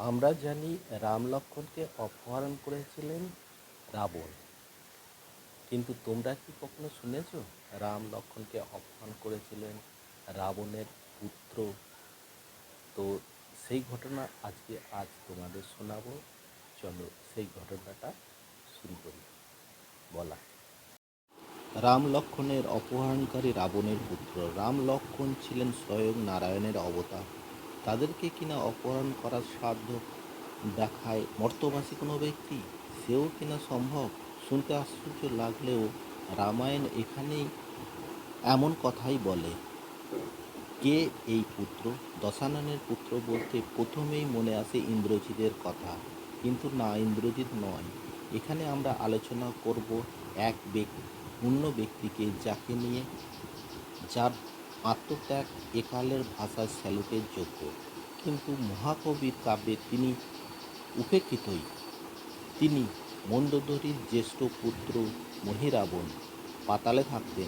আমরা জানি রাম লক্ষ্মণকে অপহরণ করেছিলেন রাবণ। কিন্তু তোমরা কি কখনো শুনেছ রাম লক্ষ্মণকে অপহরণ করেছিলেন রাবণের পুত্র? তো সেই ঘটনা আজকে আজ তোমাদের শোনাবো। চলো সেই ঘটনাটা শুরু করি। বলা। রাম লক্ষ্মণের অপহরণকারী রাবণের পুত্র। রাম লক্ষ্মণ ছিলেন স্বয়ং নারায়ণের অবতার। তাদেরকে কিনা অপহরণ করার সাধ্য দেখায় মর্তবাসী কোনো ব্যক্তি? সেও কিনা সম্ভব? শুনতে আশ্চর্য লাগলেও রামায়ণ এখানেই এমন কথাই বলে। কে এই পুত্র? দশাননের পুত্র বলতে প্রথমেই মনে আসে ইন্দ্রজিতের কথা। কিন্তু না, ইন্দ্রজিৎ নয়। এখানে আমরা আলোচনা করব এক ব্যক্তি, অন্য ব্যক্তিকে, যাকে নিয়ে যার আত্মত্যাগ একালের ভাষায় স্যালুটের যোগ্য। কিন্তু মহাকবির কাব্যে তিনি উপেক্ষিতই। তিনি মন্দোদরীর জ্যেষ্ঠ পুত্র মহিরাবণ পাতালে থাকতেন।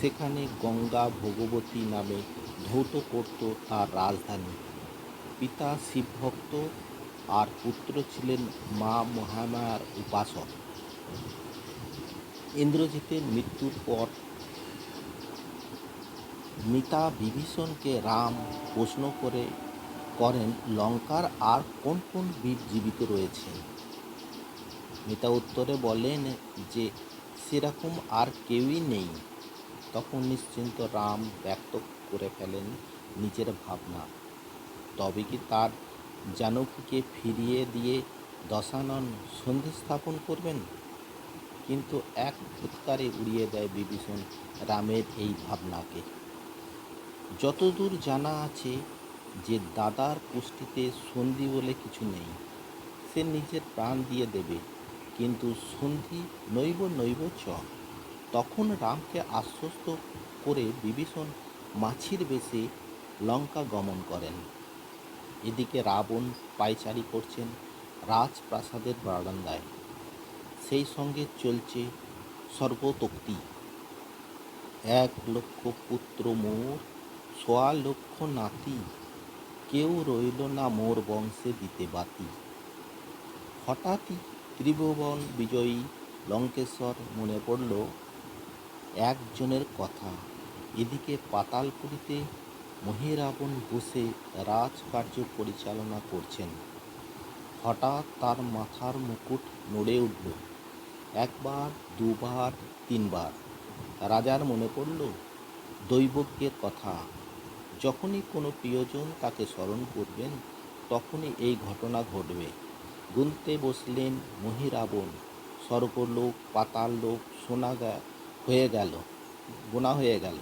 সেখানে গঙ্গা ভগবতী নামে ধৌত করত তার রাজধানী। পিতা শিবভক্ত আর পুত্র ছিলেন মা মহামায়ার উপাসক। ইন্দ্রজিতের মৃত্যুর পর মিতা বিভীষণকে রাম প্রশ্ন করে করেন, লঙ্কার আর কোন কোন বীর জীবিত রয়েছে? মিতা উত্তরে বলেন যে, সেরকম আর কেউই নেই। তখন নিশ্চিন্ত রাম ব্যক্ত করে ফেলেন নিজের ভাবনা। তবে কি তার জানকীকে ফিরিয়ে দিয়ে দশানন সন্ধি স্থাপন করবেন? কিন্তু এক ফুৎকারে উড়িয়ে দেয় বিভীষণ রামের এই ভাবনাকে। যতদূর জানা আছে যে দাদার পুষ্টিতে সন্ধি বলে কিছু নেই। সে নিজের প্রাণ দিয়ে দেবে, কিন্তু সন্ধি নৈব নৈব চ তখন রামকে আশ্বস্ত করে বিভীষণ মাছির বেশে লঙ্কা গমন করেন। এদিকে রাবণ পায়চারি করছেন রাজপ্রাসাদের বারান্দায়। সেই সঙ্গে চলছে সর্বতোক্তি এক লক্ষ পুত্র মোর সোয়া লক্ষ নাতি কেউ রইল না মোর বংশে দিতে বাতি। হঠাৎই ত্রিভুবন বিজয়ী লঙ্কেশ্বর মনে পড়ল, একজনের কথা, এদিকে পাতালপুরীতে মহিরাবণ বসে রাজকার্য পরিচালনা করছেন। হঠাৎ তার মাথার মুকুট নড়ে উঠল, একবার, দুবার, তিনবার। রাজার মনে পড়ল, দৈবজ্ঞের কথা যখনই কোনো প্রিয়জন তাকে স্মরণ করবেন, তখনই এই ঘটনা ঘটবে। গুনতে বসলেন মহিরাবণ, স্বর্গলোক, পাতাল লোক শোনা হয়ে গেল, গোনা হয়ে গেল।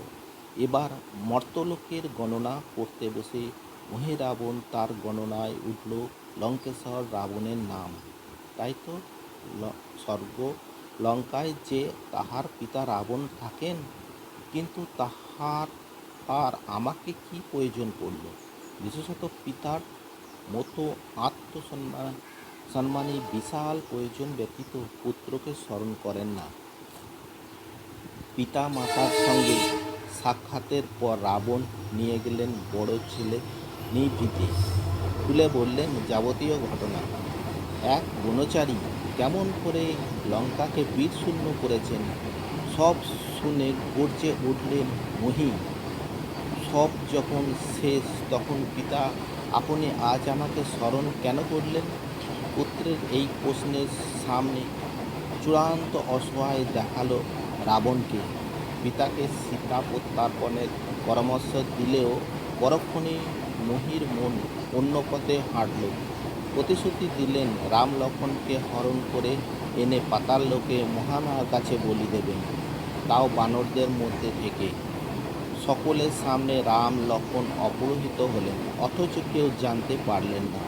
এবার মর্তলোকের গণনা করতে বসে মহিরাবণ তার গণনায় উঠল লঙ্কেশ্বর রাবণের নাম। তাই তো স্বর্গ লঙ্কায় যে তাহার পিতা রাবণ থাকেন, কিন্তু তাহার আর আমাকে কি প্রয়োজন পড়ল? বিশেষত পিতার মতো আত্মসম্মান, সম্মানী বিশাল প্রয়োজন ব্যতীত পুত্রকে স্মরণ করেন না। পিতা মাতার সঙ্গে সাক্ষাতের পর রাবণ নিয়ে গেলেন বড় ছেলে নিভৃতে খুলে বললেন, যাবতীয় ঘটনা। এক বনচারী কেমন করে লঙ্কাকে বীর শূন্য করেছেন। সব শুনে গর্জে উঠলেন মহি সব যখন শেষ, তখন পিতা, আপনি আজ আমাকে স্মরণ কেন করলেন? পুত্রের এই প্রশ্নের সামনে চূড়ান্ত অসহায় দেখাল রাবণকে। পিতাকে সীতা প্রত্যার্পণের পরামর্শ দিলেও পরক্ষণে মহির মন অন্য পথে হাঁটল। প্রতিশ্রুতি দিলেন, রাম লক্ষণকে হরণ করে এনে পাতাল লোকে মহামায়ার কাছে বলি দেবেন। তাও বানরদের মধ্যে থেকে সকলের সামনে রাম লক্ষ্মণ অপহৃত হলেন, অথচ কেউ জানতে পারলেন না।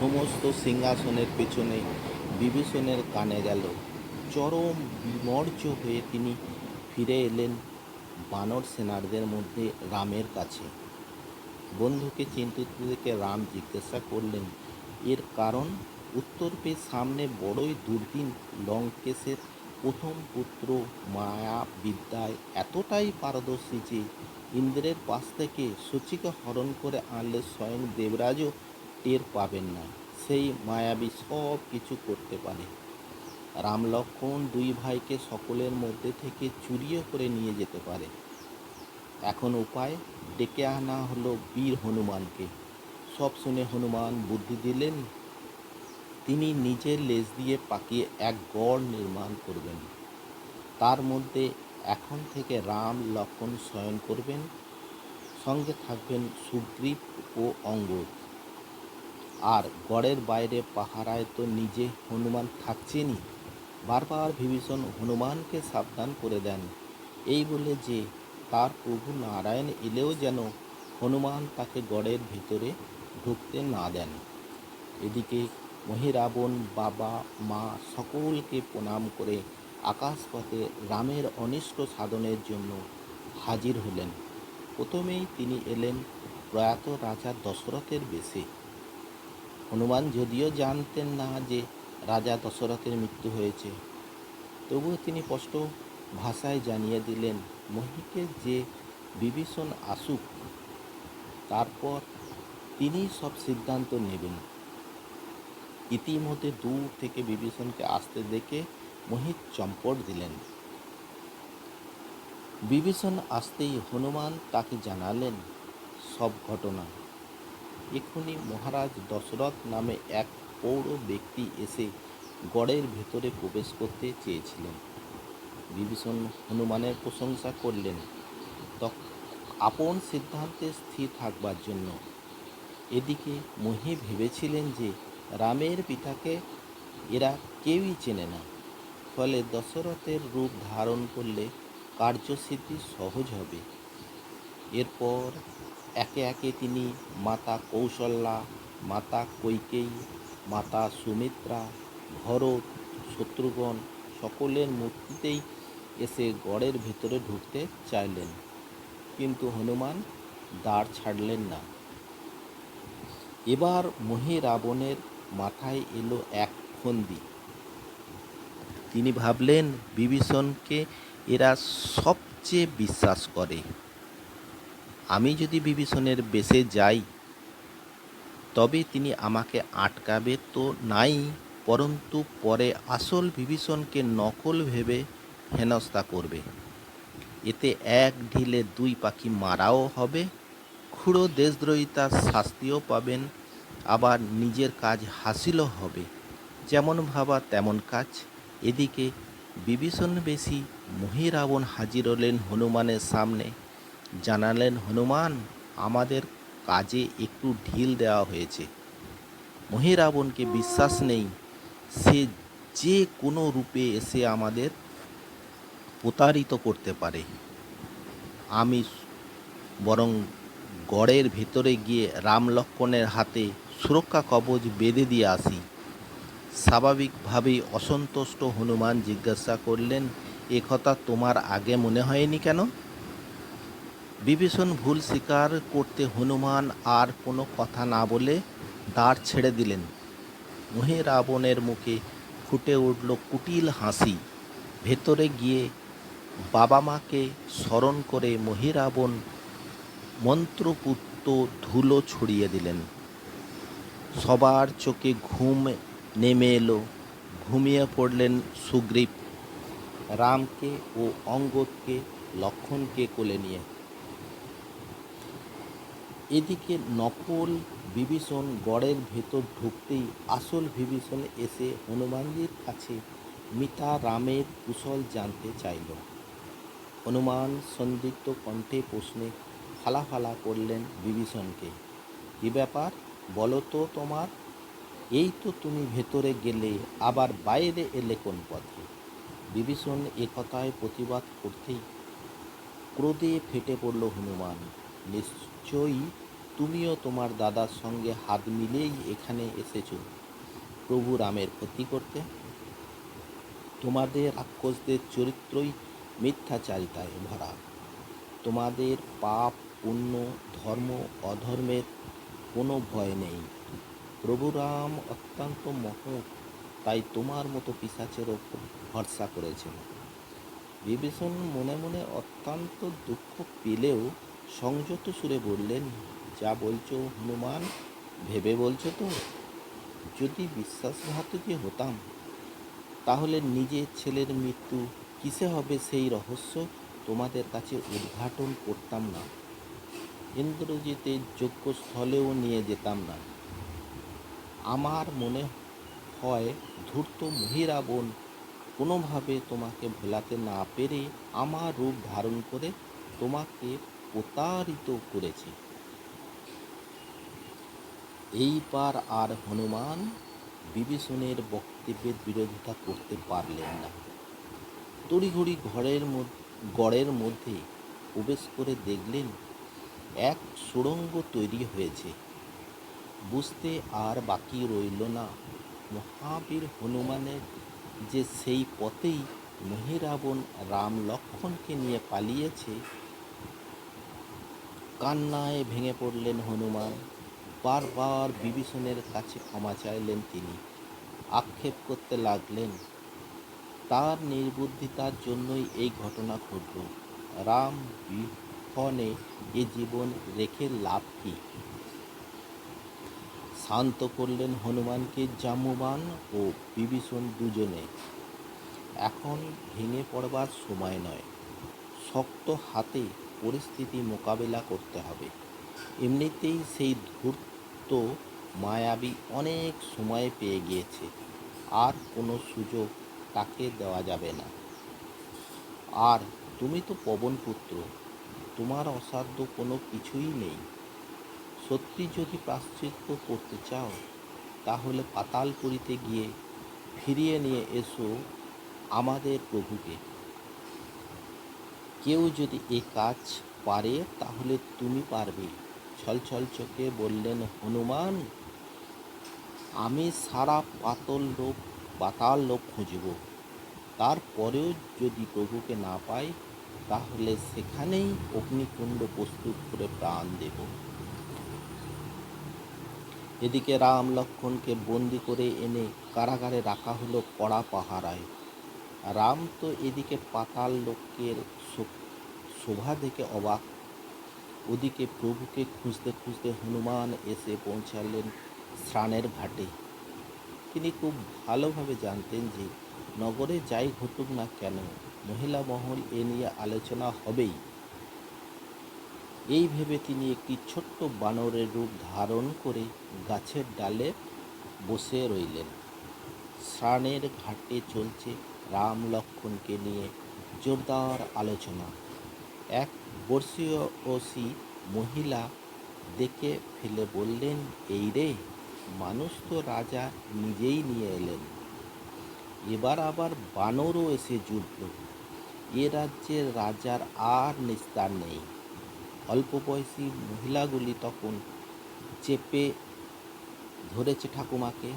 সমস্ত সিংহাসনের পেছনে বিভীষণের কানে গেল। চরম বিমর্য হয়ে তিনি ফিরে এলেন বানর সেনারদের মধ্যে রামের কাছে। বন্ধুকে চিন্তিত দেখে রাম জিজ্ঞাসা করলেন, এর কারণ? উত্তর পেয়ে সামনে বড়ই দুর্দিন লঙ্কেশের প্রথম পুত্র মায়া বিদ্যায় এতটাই পারদর্শী যে ইন্দ্রের পাশ থেকে সূচিকে হরণ করে আনলে স্বয়ং দেবরাজও টের পাবেন না। সেই মায়াবী সব কিছু করতে পারে। রাম লক্ষণ দুই ভাইকে সকলের মধ্যে থেকে চুরিও করে নিয়ে যেতে পারে। এখন উপায়, ডেকে আনা হলো বীর হনুমানকে। সব শুনে হনুমান বুদ্ধি দিলেন তিনি নিজের লেজ দিয়ে পাকিয়ে এক গড় নির্মাণ করবেন। তার মধ্যে এখন থেকে রাম লক্ষ্মণ শয়ন করবেন, সঙ্গে থাকবেন সুগ্রীব ও অঙ্গদ। আর গড়ের বাইরে পাহারায় তো নিজে হনুমান থাকছেনই, বারবার বিভীষণ হনুমানকে সাবধান করে দেন। এই বলে যে, তার প্রভু নারায়ণ এলেও যেন হনুমান তাকে গড়ের ভিতরে ঢুকতে না দেন। এদিকে মহিরাবণ বাবা, মা সকলকে প্রণাম করে আকাশপথে রামের অনিষ্ট সাধনের জন্য হাজির হলেন। প্রথমেই তিনি এলেন প্রয়াত রাজা দশরথের বেশে। হনুমান যদিও জানতেন না যে রাজা দশরথের মৃত্যু হয়েছে, তবুও তিনি স্পষ্ট ভাষায় জানিয়ে দিলেন, মহিকে যে বিভীষণ আসুক, তারপর তিনি সব সিদ্ধান্ত নেবেন। ইতিমধ্যে দূর থেকে বিভীষণকে আসতে দেখে মোহিত চম্পট দিলেন। বিভীষণ আসতেই হনুমান তাকে জানালেন, সব ঘটনা। এক্ষুনি মহারাজ দশরথ নামে এক পৌর ব্যক্তি এসে গড়ের ভেতরে প্রবেশ করতে চেয়েছিলেন। বিভীষণ হনুমানের প্রশংসা করলেন আপন সিদ্ধান্তে স্থির থাকবার জন্য। এদিকে মহি ভেবেছিলেন যে রামের পিতাকে এরা কেউই চেনে না। ফলে দশরথের রূপ ধারণ করলে কার্যসিদ্ধি সহজ হবে। এরপর একে একে তিনি মাতা কৌশল্যা, মাতা কৈকেয়ী, মাতা সুমিত্রা, ভরত শত্রুঘ্ন সকলের মূর্তিতেই এসে গড়ের ভেতরে ঢুকতে চাইলেন। কিন্তু হনুমান দাঁড় ছাড়লেন না। এবার মহি রাবণের মাথায় এলো এক ফন্দি। তিনি ভাবলেন, বিভীষণকে এরা সবচেয়ে বিশ্বাস করে। আমি যদি বিভীষণের বেশে যাই, তবে তিনি আমাকে আটকাবে তো নাই, পরন্তু পরে আসল বিভীষণকে নকল ভেবে হেনস্থা করবে। এতে এক ঢিলে দুই পাখি মারাও হবে খুঁড়ো দেশদ্রোহিতার শাস্তিও পাবেন আবার নিজের কাজ হাসিলও হবে। যেমন ভাবা তেমন কাজ। এদিকে বিভীষণ বেশি মহিরাবণ হাজির হলেন হনুমানের সামনে। জানালেন, হনুমান, আমাদের কাজে একটু ঢিল দেওয়া হয়েছে। মহিরাবণকে বিশ্বাস নেই। সে যে কোনো রূপে এসে আমাদের প্রতারিত করতে পারে। আমি বরং গড়ের ভেতরে গিয়ে রাম লক্ষ্মণের হাতে সুরক্ষা কবচ বেঁধে দিয়ে আসি। স্বাভাবিকভাবেই অসন্তুষ্ট হনুমান জিজ্ঞাসা করলেন, এ কথা তোমার আগে মনে হয়নি কেন? বিভীষণ ভুল স্বীকার করতে হনুমান আর কোনো কথা না বলে দাঁড় ছেড়ে দিলেন। মহে রাবণের মুখে ফুটে উঠল কুটিল হাসি। ভেতরে গিয়ে বাবা মাকে স্মরণ করে মহিরাবণ মন্ত্রপুত্র ধুলো ছড়িয়ে দিলেন। সবার চোখে ঘুম নেমে এলো। ঘুমিয়ে পড়লেন সুগ্রীব। রামকে ও অঙ্গদকে, লক্ষণকে কোলে নিয়ে। এদিকে নকল বিভীষণ গড়ের ভেতর ঢুকতেই আসল বিভীষণ এসে হনুমানজির কাছে মিতা রামের কুশল জানতে চাইল। হনুমান সন্দিগ্ধ কণ্ঠে প্রশ্নে ফালা ফালা করলেন বিভীষণকে, কী ব্যাপার? বলো তো তোমার, এই তো তুমি ভেতরে গেলে, আবার বাইরে এলে কোন পথে? বিভীষণ এ কথায় প্রতিবাদ করতেই ক্রোধে ফেটে পড়ল হনুমান। নিশ্চয়ই তুমিও তোমার দাদার সঙ্গে হাত মিলেই এখানে এসেছ। প্রভু রামের ক্ষতি করতে, তোমাদের রাক্ষসদের চরিত্রই মিথ্যাচারিতায় ভরা। তোমাদের পাপ, পুণ্য, ধর্ম, অধর্মের কোনো ভয় নেই। প্রভু রাম অত্যন্ত মহৎ, তাই তোমার মতো পিসাচের ওপর ভরসা করেছেন। বিভীষণ মনে মনে অত্যন্ত দুঃখ পেলেও সংযত সুরে বললেন, যা বলছো হনুমান, ভেবে বলছো তো। যদি বিশ্বাসঘাতকই হতাম, তাহলে নিজের ছেলের মৃত্যু কিসে হবে সেই রহস্য তোমাদের কাছে উদ্ঘাটন করতাম না। ইন্দ্রজিতের যোগ্য স্থলেও নিয়ে যেতাম না। আমার মনে হয় ধূর্ত মহিরাবণ কোনোভাবে তোমাকে ভোলাতে না পেরে আমার রূপ ধারণ করে তোমাকে প্রতারিত করেছে। এইবার আর হনুমান বিভীষণের বক্তব্যের বিরোধিতা করতে পারলেন না। তড়িঘড়ি ঘরের গড়ের মধ্যে প্রবেশ করে দেখলেন এক সুড়ঙ্গ তৈরি হয়েছে। বুঝতে আর বাকি রইল না। মহাবীর হনুমানের যে সেই পথেই মহিরাবণ রাম লক্ষ্মণকে নিয়ে পালিয়েছে, কান্নায় ভেঙে পড়লেন হনুমান। বারবার বিভীষণের কাছে ক্ষমা চাইলেন তিনি। আক্ষেপ করতে লাগলেন। তার নির্বুদ্ধিতার জন্যই এই ঘটনা ঘটল। রাম বিহনে এ জীবন রেখে লাভ কী? শান্ত করলেন হনুমানকে জাম্বুবান ও বিভীষণ দুজনে। এখন ভেঙে পড়বার সময় নয়। শক্ত হাতে পরিস্থিতি মোকাবেলা করতে হবে। এমনিতেই সেই ধূর্ত মায়াবী অনেক সময় পেয়ে গিয়েছে। আর কোনো সুযোগ তাকে দেওয়া যাবে না। আর তুমি তো পবনপুত্র। তোমার অসাধ্য কোনো কিছুই নেই। সত্যি যদি প্রাশ্চিত্য করতে চাও, তাহলে পাতালপুরীতে গিয়ে ফিরিয়ে নিয়ে এসো আমাদের প্রভুকে। কেউ যদি এ কাজ পারে, তাহলে তুমি পারবে। ছলছল চোখে বললেন, হনুমান, আমি সারা পাতল লোক, পাতাল লোক খুঁজব। তারপরেও যদি প্রভুকে না পাই তাহলে সেখানেই অগ্নিকুণ্ড প্রস্তুত করে প্রাণ দেব। এদিকে রাম লক্ষ্মণকে বন্দি করে এনে কারাগারে রাখা হলো কড়া পাহারায়। রাম তো এদিকে পাতাল লোকের শোভা দেখে অবাক। ওদিকে প্রভুকে খুঁজতে খুঁজতে হনুমান এসে পৌঁছালেন স্নানের ঘাটে। তিনি খুব ভালোভাবে জানতেন যে নগরে যাই ঘটুক না কেন মহিলা মহল এ নিয়ে আলোচনা হবেই। এই ভেবে তিনি একটি ছোট্ট বানরের রূপ ধারণ করে গাছের ডালে বসে রইলেন। স্নানের ঘাটে চলছে রাম লক্ষ্মণকে নিয়ে জোরদার আলোচনা। এক বর্ষীয়সী মহিলা দেখে ফেলে বললেন, এই রে, মানুষ তো রাজা নিজেই নিয়ে এলেন। এবার আবার বানরও এসে জুটল। এ রাজ্যের রাজার আর নিস্তার নেই। অল্প বয়সী মহিলাগুলি তখন চেপে ধরেছে ঠাকুমাকে।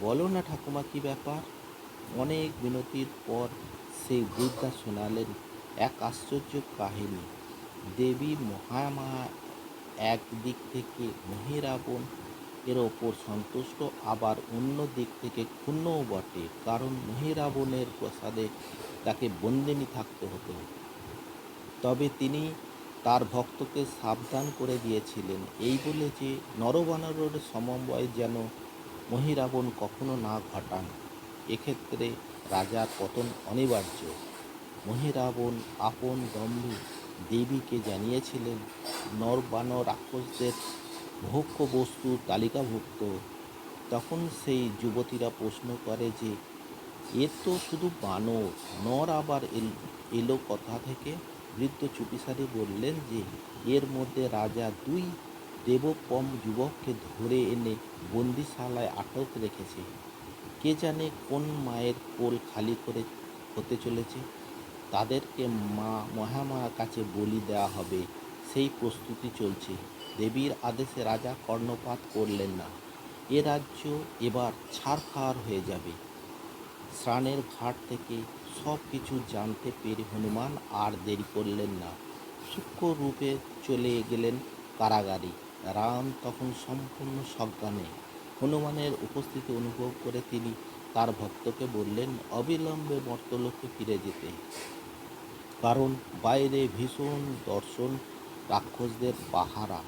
বলো না ঠাকুমা কী ব্যাপার? অনেক বিনতির পর সেই বৃদ্ধা শোনালেন এক আশ্চর্য কাহিনী। দেবী মহামায়া একদিক থেকে মহিরাবণ এর ওপর সন্তুষ্ট, আবার অন্য দিক থেকে ক্ষুণ্ণও বটে। কারণ মহিরাবণের প্রসাদে তাকে বন্দিনী থাকতে হতো। তবে তিনি তার ভক্তকে সাবধান করে দিয়েছিলেন। এই বলে যে, নরবানরের সমন্বয় যেন মহিরাবণ কখনো না ঘটান, এক্ষেত্রে রাজার পতন অনিবার্য। মহিরাবণ আপন দম্ভে দেবীকে জানিয়েছিলেন নরবানর রাক্ষসদের ভোগ্য বস্তুর তালিকাভুক্ত। তখন সেই যুবতীরা প্রশ্ন করে যে এ তো শুধু বানর, নর আবার এলো কথা থেকে। বৃদ্ধ চুপিসারি বললেন যে, এর মধ্যে রাজা দুই দেবপম যুবককে ধরে এনে বন্দিশালায় আটক রেখেছে। কে জানে কোন মায়ের কোল খালি করে হতে চলেছে? তাদেরকে মা মহামার কাছে বলি দেওয়া হবে, সেই প্রস্তুতি চলছে। দেবীর আদেশে রাজা কর্ণপাত করলেন না। এ রাজ্য এবার ছাড়খাড় হয়ে যাবে। স্নানের ঘাট থেকে সব কিছু জানতে পেরে হনুমান আর দেরি করলেন না। সূক্ষ্ম রূপে চলে গেলেন কারাগারে। রাম তখন সম্পূর্ণ সজ্ঞানে হনুমানের উপস্থিতি অনুভব করে তিনি তার ভক্তকে বললেন, অবিলম্বে মর্তলোকে ফিরে যেতে। কারণ বাইরে ভীষণ দর্শন রাক্ষসদের পাহারা।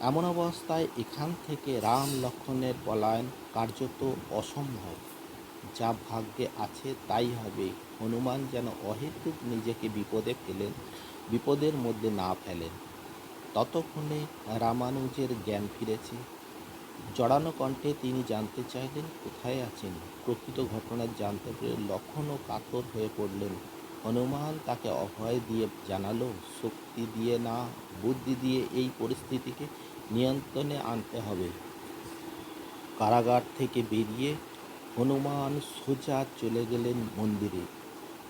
এমন অবস্থায় এখান থেকে রাম লক্ষণের পলায়ন কার্যত অসম্ভব। যা ভাগ্যে আছে তাই হবে। হনুমান যেন অহেতুক নিজেকে বিপদে ফেলেন, বিপদের মধ্যে না ফেলেন। ততক্ষণে রামানুজের জ্ঞান ফিরেছে। জড়ানো কণ্ঠে তিনি জানতে চাইলেন, কোথায় আছেন? প্রকৃত ঘটনা জানতে পেরে লক্ষণও কাতর হয়ে পড়লেন। হনুমান তাকে অভয় দিয়ে জানালো, শক্তি দিয়ে না, বুদ্ধি দিয়ে এই পরিস্থিতিকে নিয়ন্ত্রণে আনতে হবে। কারাগার থেকে বেরিয়ে হনুমান সোজা চলে গেলেন মন্দিরে।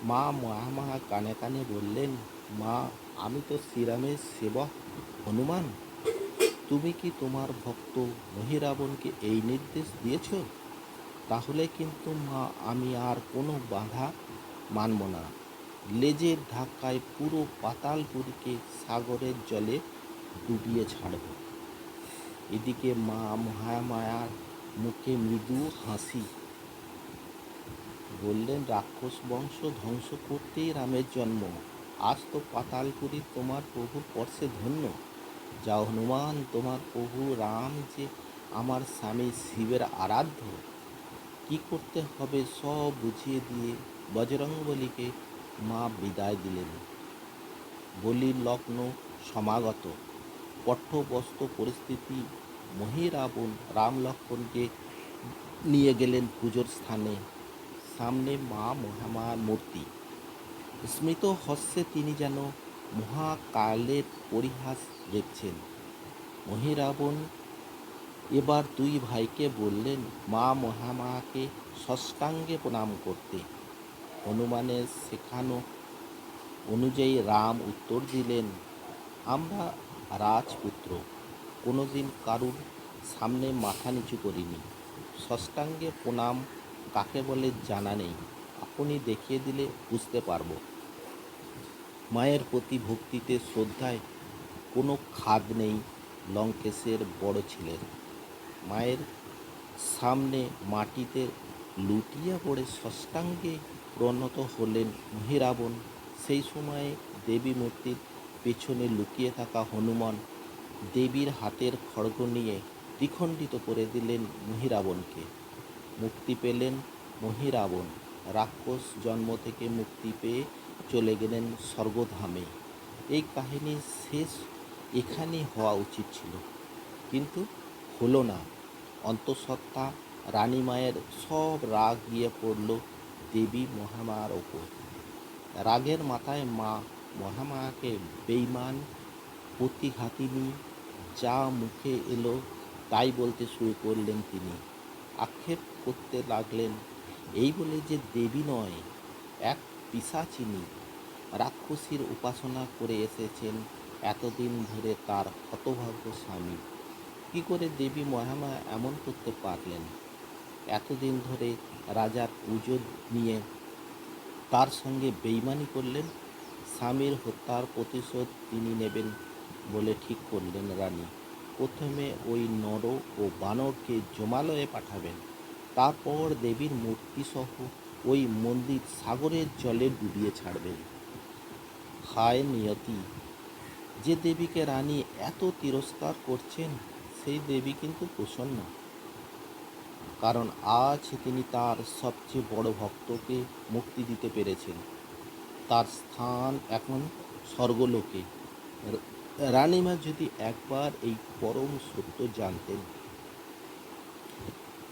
মা মহামায়া কানে কানে বললেন, মা, আমি তো শ্রীরামের সেবক, হনুমান। তুমি কি তোমার ভক্ত মহিরাবণকে এই নির্দেশ দিয়েছ? তাহলে কিন্তু মা, আমি আর কোনো বাধা মানব না। লেজের ধাক্কায় পুরো পাতালপুরীকে সাগরের জলে ডুবিয়ে ছাড়ব। এদিকে মা মহামায়ার মুখে মৃদু হাসি। বললেন, রাক্ষস বংশ ধ্বংস করতেই রামের জন্ম। আজ তো পাতালপুরী তোমার প্রভুর পর্শে ধন্য। যা হনুমান, তোমার প্রভু রাম যে আমার স্বামী শিবের আরাধ্য। কি করতে হবে সব বুঝিয়ে দিয়ে বজরংবলীকে মা বিদায় দিলেন। বলির লগ্ন সমাগত। পঠ্যবস্ত পরিস্থিতি মহিরাবণ রাম লক্ষ্মণকে নিয়ে গেলেন পুজোর স্থানে। সামনে মা মহামায়ার মূর্তি স্মৃত হস্যে তিনি যেন মহাকালের পরিহাস দেখছেন। মহিরাবণ এবার দুই ভাইকে বললেন, মা মহামায়াকে ষষ্ঠাঙ্গে প্রণাম করতে। হনুমানের শেখানো অনুযায়ী রাম উত্তর দিলেন, আমরা রাজপুত্র। কোনোদিন কারুর সামনে মাথা নিচু করিনি। ষষ্ঠাঙ্গে প্রণাম কাকে বলে জানা নেই। আপনি দেখিয়ে দিলে বুঝতে পারব। মায়ের প্রতি ভক্তিতে, শ্রদ্ধায় কোনো খাদ নেই লঙ্কেশের বড় ছেলের। মায়ের সামনে মাটিতে লুটিয়ে পড়ে ষষ্ঠাঙ্গে প্রণত হলেন মহিরাবণ সেই সময়ে দেবী মূর্তির পেছনে লুকিয়ে থাকা হনুমান দেবীর হাতের খড়গ নিয়ে দ্বিখণ্ডিত করে দিলেন মহিরাবণকে। মুক্তি পেলেন মহিরাবণ। রাক্ষস জন্ম থেকে মুক্তি পেয়ে চলে গেলেন স্বর্গধামে। এই কাহিনীর শেষ এখানেই হওয়া উচিত ছিল। কিন্তু হলো না। অন্তঃসত্ত্বা রানী মায়ের সব রাগ গিয়ে পড়ল দেবী মহামায়ার ওপর। রাগের মাথায় মা মহামায়াকে বেইমান প্রতিঘাতিনী যা মুখে এলো, তাই বলতে শুরু করলেন তিনি। আক্ষেপ করতে লাগলেন, এই বলে যে দেবী নয়, এক পিসাচিনী। রাক্ষসীর উপাসনা করে এসেছেন এতদিন ধরে তার হতভাগ্য স্বামী। কী করে দেবী মহামায়া এমন করতে পারলেন? এতদিন ধরে রাজার পুজো নিয়ে তার সঙ্গে বেইমানি করলেন, স্বামীর হত্যার প্রতিশোধ তিনি নেবেন বলে ঠিক করলেন রানী। প্রথমে ওই নর ও বানরকে জমালয়ে পাঠাবেন। তারপর দেবীর মূর্তিসহ ওই মন্দির সাগরের জলে ডুবিয়ে ছাড়বেন। হায় নিয়তি, যে দেবীকে রানী এত তিরস্কার করছেন, সেই দেবী কিন্তু প্রসন্ন। কারণ আজ তিনি তার সবচেয়ে বড় ভক্তকে মুক্তি দিতে পেরেছেন। তার স্থান এখন স্বর্গলোকে। রানীমা যদি একবার এই পরম সত্য জানতেন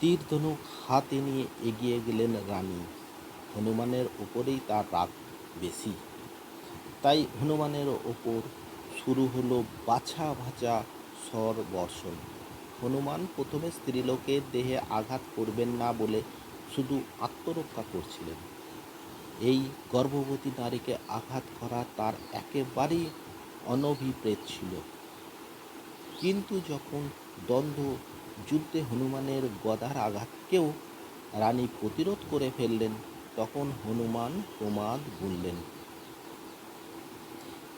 তীর ধনুক হাতে নিয়ে এগিয়ে গেলেন রানী। হনুমানের ওপরেই তার রাগ বেশি। তাই হনুমানের ওপর শুরু হলো বাছা ভাজা স্বর বর্ষণ। হনুমান প্রথমে স্ত্রীলোকের দেহে আঘাত করবেন না বলে শুধু আত্মরক্ষা করছিলেন। এই গর্ভবতী নারীকে আঘাত করা তার একেবারেই অনভিপ্রেত ছিল। কিন্তু যখন দ্বন্দ্ব, যুদ্ধে হনুমানের গদার আঘাতকেও রানী প্রতিরোধ করে ফেললেন, তখন হনুমান প্রমাদ বললেন,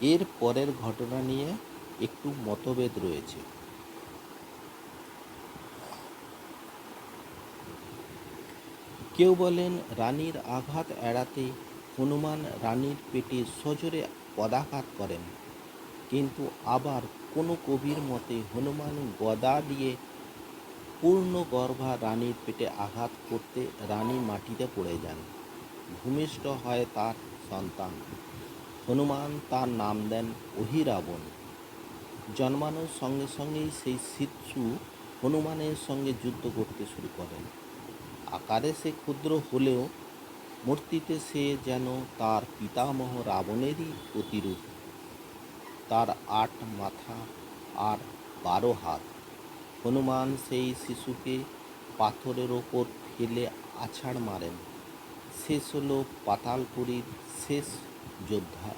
এর পরের ঘটনা নিয়ে একটু মতভেদ রয়েছে। কেউ বলেন, রানীর আঘাত এড়াতে হনুমান রানীর পেটে সজোরে পদাঘাত করেন। কিন্তু আবার কোনো কবির মতে হনুমান গদা দিয়ে পূর্ণ গর্ভা রানীর পেটে আঘাত করতে রানী মাটিতে পড়ে যান। ভূমিষ্ঠ হয় তার সন্তান। হনুমান তার নাম দেন অহিরাবণ। জন্মানোর সঙ্গে সঙ্গেই সেই শিশু হনুমানের সঙ্গে যুদ্ধ করতে শুরু করেন। আকারে সে ক্ষুদ্র হলেও মূর্তিতে সে যেন তার পিতামহ রাবণেরই প্রতিরূপ তার আট মাথা আর বারো হাত। হনুমান সেই শিশুকে পাথরের ওপর ফেলে আছাড় মারেন। শেষ হলো পাতালপুরীর শেষ যোদ্ধা।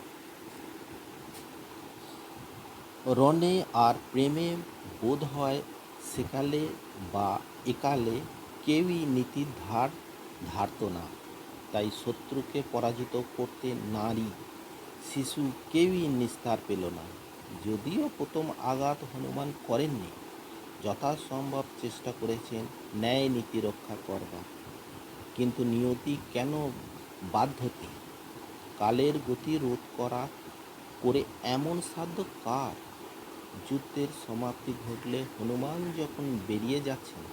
রণে আর প্রেমে বোধ হয় সেকালে বা একালে কেউই নীতির ধার ধারত না। তাই শত্রুকে পরাজিত করতে নারী শিশু কেউই নিস্তার পেল না। যদিও প্রথম আঘাত হনুমান করেননি, যথাসম্ভব চেষ্টা করেছেন ন্যায় নীতি রক্ষা করবার। কিন্তু নিয়তি কেন বাধ্যতি কালের গতি রোধ করা করে এমন সাধ্য কার? যুদ্ধের সমাপ্তি ঘটলে হনুমান যখন বেরিয়ে যাচ্ছেন,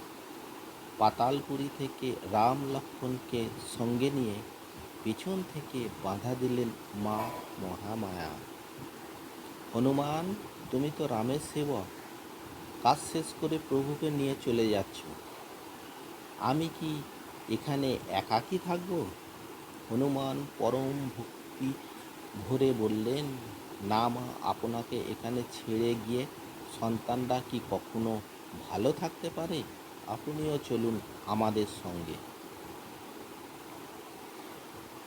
পাতালপুরি থেকে রাম লক্ষ্মণকে সঙ্গে নিয়ে পিছন থেকে বাধা দিলেন মা মহামায়া। হনুমান, তুমি তো রামের সেবক। কাজ শেষ করে প্রভুকে নিয়ে চলে যাচ্ছ। আমি কি এখানে একাকী থাকব? হনুমান পরম ভক্তি ভরে বললেন, না মা, আপনাকে এখানে ছেড়ে গিয়ে সন্তানরা কি কখনো ভালো থাকতে পারে? আপনিও চলুন আমাদের সঙ্গে।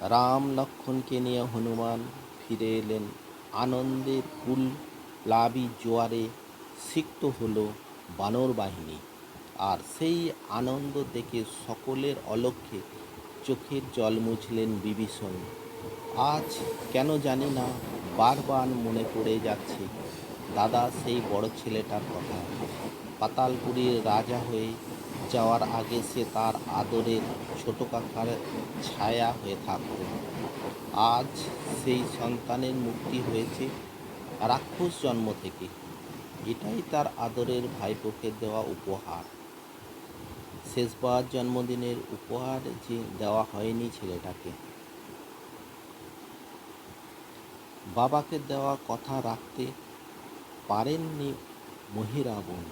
রাম লক্ষ্মণকে নিয়ে হনুমান ফিরে এলেন। আনন্দের কুল প্লাবী জোয়ারে সিক্ত হলো বানর বাহিনী। আর সেই আনন্দ দেখে সকলের অলক্ষ্যে চোখের জল মুছলেন বিভীষণ। আজ কেন জানি না, বারবার মনে পড়ে যাচ্ছে দাদা সেই বড় ছেলেটার কথা। পাতালপুরীর রাজা হয়ে যাওয়ার আগে সে তার আদরের ছোট কাকার ছায়া হয়ে থাকত আজ সেই সন্তানের মুক্তি হয়েছে রাক্ষস জন্ম থেকে। এটাই তার আদরের ভাইপোকে দেওয়া উপহার। শেষবার জন্মদিনের উপহার যে দেওয়া হয়নি ছেলেটাকে। বাবাকে দেওয়া কথা রাখতে পারেননি মহিরাবণ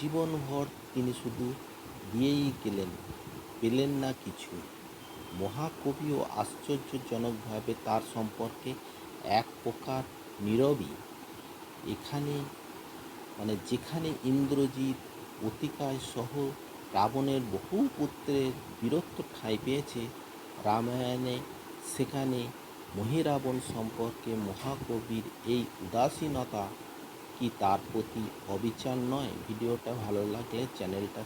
জীবনভর তিনি শুধু দিয়েই গেলেন, পেলেন না কিছু। মহাকবিও আশ্চর্যজনকভাবে তার সম্পর্কে এক প্রকার নীরবই। এখানে মানে যেখানে ইন্দ্রজিৎ অতিকায় সহ রাবণের বহু পুত্রের বীরত্ব ঠাঁই পেয়েছে, রামায়ণে সেখানে মহিরাবণ সম্পর্কে মহাকবির এই উদাসীনতা কি তার প্রতি অবিচার নয়? ভিডিওটা ভালো লাগলে চ্যানেলটা